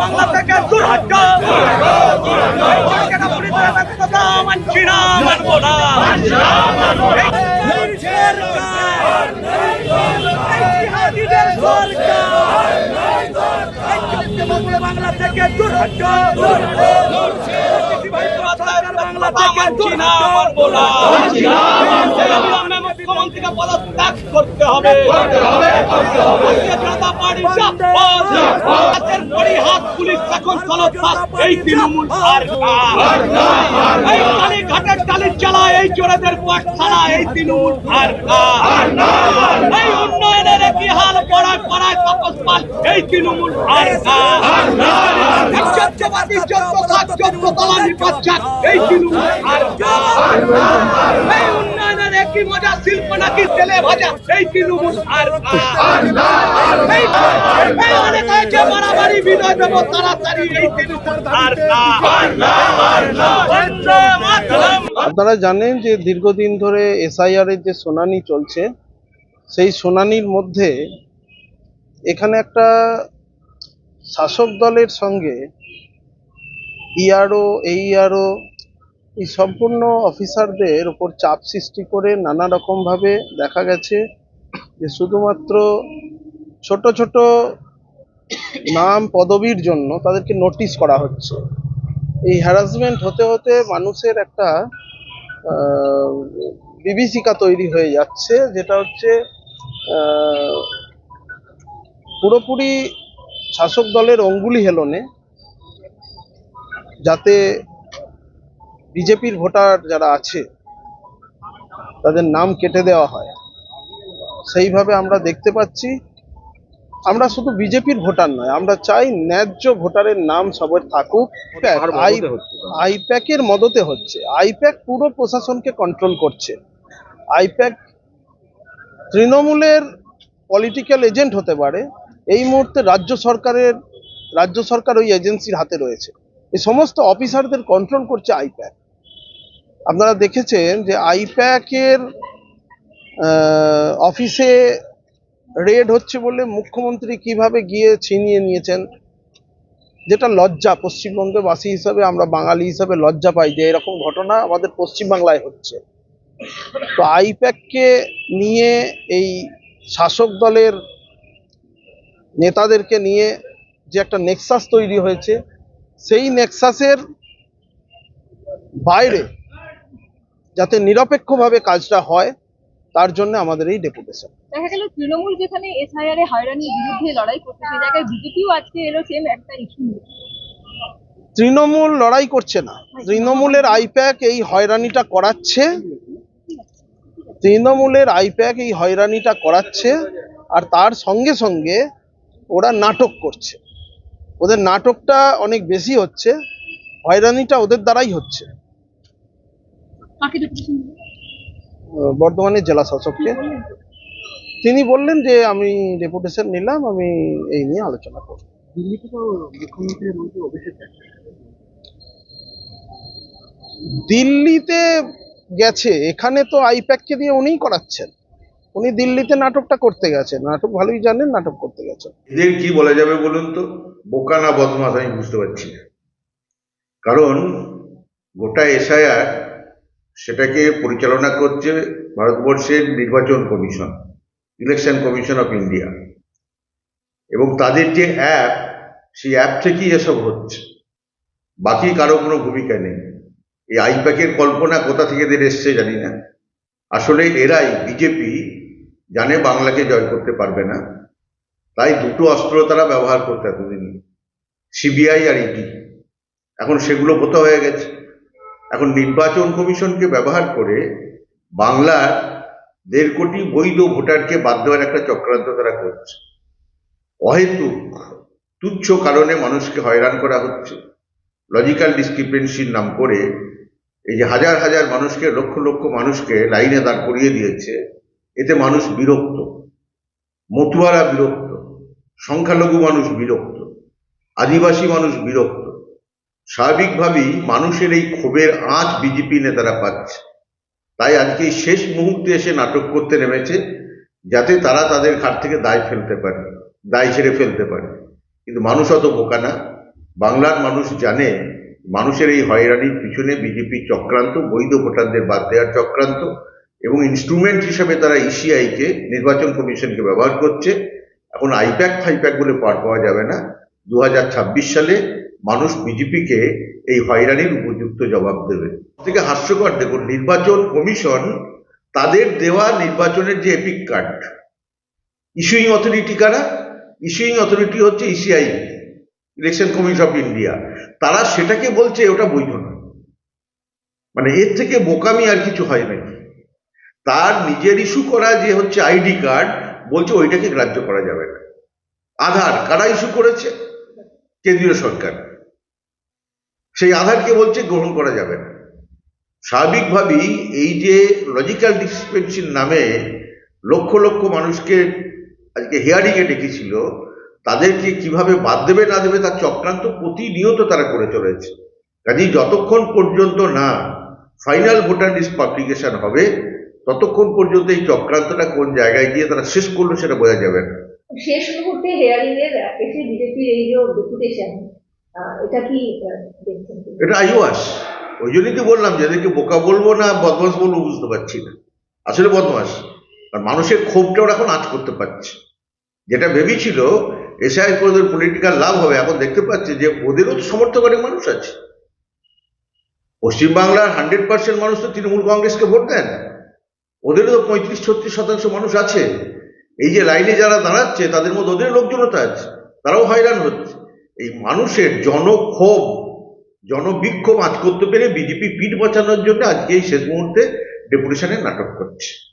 বাংলা থেকে দূর হট মানছি না মানবো না বাংলা থেকে দূর হট বাংলা থেকে দূর মানবো না মুখ্যমন্ত্রীকে পদত্যাগ করতে হবে। হাত পুলিশ এখন এই তৃণমূল এই কালীঘাটের টালির চালা এই চোরেদের পাঠশালা এই তৃণমূল সরকার এই উন্নয়নের কি হাল পড়ায় পড়ায় তপস পাল এই তৃণমূল তলা এই তৃণমূল এই একই মজা শিল্প নাকি তেলে ভাজা? তৃণমূল এই এই অনেক হয়েছে বাড়াবাড়ি বিনয় দেব তাড়াতাড়ি এই তৃণমূল আপনারা জানেন যে দীর্ঘদিন ধরে এসআইআর এর যে শুনানি চলছে সেই শুনানির মধ্যে এখানে একটা শাসক দলের সঙ্গে ইআরও এইআরও এই সম্পূর্ণ অফিসারদের উপর চাপ সৃষ্টি করে নানা রকমভাবে দেখা গেছে যে শুধুমাত্র ছোট ছোট নাম পদবীর জন্য তাদেরকে নোটিশ করা হচ্ছে। এই হ্যারাসমেন্ট হতে হতে মানুষের একটা বিভীষিকা তৈরি হয়ে যাচ্ছে, যেটা হচ্ছে পুরোপুরি শাসক দলের অঙ্গুলি হেলনে যাতে বিজেপির ভোটার যারা আছে তাদের নাম কেটে দেওয়া হয়। সেইভাবে আমরা দেখতে পাচ্ছি আমরা শুধু বিজেপির ভোটার নয় আমরা চাই ন্যায্য ভোটারের নাম সবার থাকুক। আইপ্যাকের মদতে হচ্ছে। আইপ্যাক পুরো প্রশাসনকে কন্ট্রোল করছে। আইপ্যাক তৃণমূলের পলিটিক্যাল এজেন্ট হতে পারে এই মুহূর্তে রাজ্য সরকারের রাজ্য সরকার ওই এজেন্সির হাতে রয়েছে। এই সমস্ত অফিসারদের কন্ট্রোল করছে আইপ্যাক। আপনারা দেখেছেন যে আইপ্যাকের অফিসে রেড হচ্ছে বলে মুখ্যমন্ত্রী কীভাবে গিয়ে ছিনিয়ে নিয়েছেন, যেটা লজ্জা। পশ্চিমবঙ্গে বাসী হিসাবে, আমরা বাঙালি হিসাবে লজ্জা পাই যে এরকম ঘটনা আমাদের পশ্চিমবাংলায় হচ্ছে। তো আইপ্যাককে নিয়ে এই শাসক দলের নেতাদেরকে নিয়ে যে একটা নেক্সাস তৈরি হয়েছে, সেই নেক্সাসের বাইরে যাতে নিরপেক্ষভাবে কাজটা হয় তার জন্য আমাদের এই ডেপুটেশন। দেখা গেল তৃণমূল যেখানে এসআইআর এ হয়রানির বিরুদ্ধে লড়াই করছে সেই জায়গায় বিজেপিও আজকে এলো সেম একটা ইস্যু তৃণমূল লড়াই করছে না। তৃণমূলের আইপ্যাক এই হয়রানিটা করাচ্ছে। তৃণমূলের আইপ্যাক এই হয়রানিটা করাচ্ছে আর তার সঙ্গে সঙ্গে ওরা নাটক করছে। ওদের নাটকটা অনেক বেশি হচ্ছে হয়রানিটা ওদের দ্বারাই হচ্ছে। বর্ধমানের জেলা শাসককে। তিনি বললেন যে আমি ডেপুটেশন নিলাম আমি এই নিয়ে আলোচনা করব। দিল্লিতে গেছে। এখানে তো আইপ্যাককে দিয়ে উনিই করাচ্ছেন। উনি দিল্লিতে নাটকটা করতে গেছেন। নাটক ভালোই জানেন নাটক করতে গেছেন। এদের কি বলা যাবে বলুন তো? বোকা না বদমাস আমি বুঝতে পারছি না। কারণ গোটা এসআইআর সেটাকে পরিচালনা করছে ভারতবর্ষের নির্বাচন commission, election commission of India. এবং তাদের যে অ্যাপ, সেই অ্যাপ থেকেই এসব হচ্ছে। বাকি কারও কোনো ভূমিকা নেই। এই আইপ্যাকের কল্পনা কোথা থেকে এদের এসছে জানি না। আসলে এরাই বিজেপি, জানে বাংলাকে জয় করতে পারবে না। তাই দুটো অস্ত্র তারা ব্যবহার করতে এতদিন। সিবিআই আর ইডি। এখন সেগুলো কোথাও হয়ে গেছে। এখন নির্বাচন কমিশনকে ব্যবহার করে বাংলার দেড় কোটি বৈধ ভোটারকে বাদ দেওয়ার একটা চক্রান্ত তারা করছে। অহেতুক, তুচ্ছ কারণে মানুষকে হয়রান করা হচ্ছে। লজিক্যাল ডিসক্রিপেন্সির নাম করে এই যে হাজার হাজার মানুষকে, লক্ষ লক্ষ মানুষকে লাইনে দাঁড় করিয়ে দিয়েছে, এতে মানুষ বিরক্ত, মতুয়ারা বিরক্ত, সংখ্যালঘু মানুষ বিরক্ত, আদিবাসী মানুষ বিরক্ত স্বাভাবিকভাবেই মানুষের এই ক্ষোভের আঁচ বিজেপি নেতারা পাচ্ছে। তাই আজকে শেষ মুহূর্তে এসে নাটক করতে নেমেছে, যাতে তারা তাদের ঘাট থেকে দায় ফেলতে পারে, দায় ছেড়ে ফেলতে পারে। কিন্তু মানুষ অত বোকা না। বাংলার মানুষ জানে, মানুষের এই হয়রানির পিছনে বিজেপি চক্রান্ত, বৈধ ভোটারদের বাদ দেওয়ার চক্রান্ত এবং ইনস্ট্রুমেন্ট হিসেবে তারা ইসিআইকে নির্বাচন কমিশনকে ব্যবহার করছে। এখন আইপ্যাক ফাইপ্যাক বলে পার পাওয়া যাবে না। দু হাজার ছাব্বিশ সালে মানুষ বিজেপিকে এই হয়রানির উপযুক্ত জবাব দেবে। থেকে হাস্যকর দেখুন, নির্বাচন কমিশন তাদের দেওয়া নির্বাচনের যে এপিক কার্ড ইস্যুইং অথরিটি কারা? ইস্যুইং অথরিটি হচ্ছে ECI election commission of India তারা সেটাকে বলছে, ওটা বৈধ নয়। মানে এর থেকে বোকামি আর কিছু হয় নাকি তার নিজের ইস্যু করা যে হচ্ছে আইডি কার্ড বলছে ওইটাকে গ্রাহ্য করা যাবে না। আধার, কারা ইস্যু করেছে? কেন্দ্রীয় সরকার। সেই আধারকে বলছে গ্রহণ করা যাবে না। স্বাভাবিকভাবেই এই যে লজিক্যাল ডিসপেন্সির নামে লক্ষ লক্ষ মানুষকে আজকে হিয়ারিংয়ে ডেকেছিল, তাদেরকে কীভাবে বাদ দেবে না দেবে তার চক্রান্ত প্রতিনিয়ত তারা করে চলেছে। কাজেই যতক্ষণ পর্যন্ত না ফাইনাল ভোটার লিস্ট পাবলিকেশন হবে, ততক্ষণ পর্যন্ত এই চক্রান্তটা কোন জায়গায় গিয়ে তারা শেষ করল সেটা বোঝা যাবে না। শেষ মুহূর্তে হেয়ারিং এর বিজেপির এই যে ডেপুটেশন এটা কি? এটা আইওয়াস। ওই জন্যই তো বললাম যে এদেরকে বোকা বলব না বদমাস বলব বুঝতে পারছি না। আসলে বদমাস আর মানুষের ক্ষোভটা ওরা এখন আজ করতে পারছে। যেটা ভেবেছিল এসআই করে ওদের পলিটিক্যাল লাভ হবে, এখন দেখতে পাচ্ছে যে ওদেরও তো সমর্থকারী মানুষ আছে। পশ্চিমবাংলার হান্ড্রেড পার্সেন্ট মানুষ তো তৃণমূল কংগ্রেসকে ভোট দেন। ওদেরও তো পঁয়ত্রিশ ছত্রিশ শতাংশ মানুষ আছে। এই যে লাইনে যারা দাঁড়াচ্ছে, তাদের মধ্যে ওদের লোকজনতা আছে। তারাও হয়রান হচ্ছে। এই মানুষের জনক্ষোভ, জনবিক্ষোভ আজ করতে পেরে বিজেপি পিঠ বাঁচানোর জন্য আজকে এই শেষ মুহূর্তে ডেপুটেশনের নাটক করছে।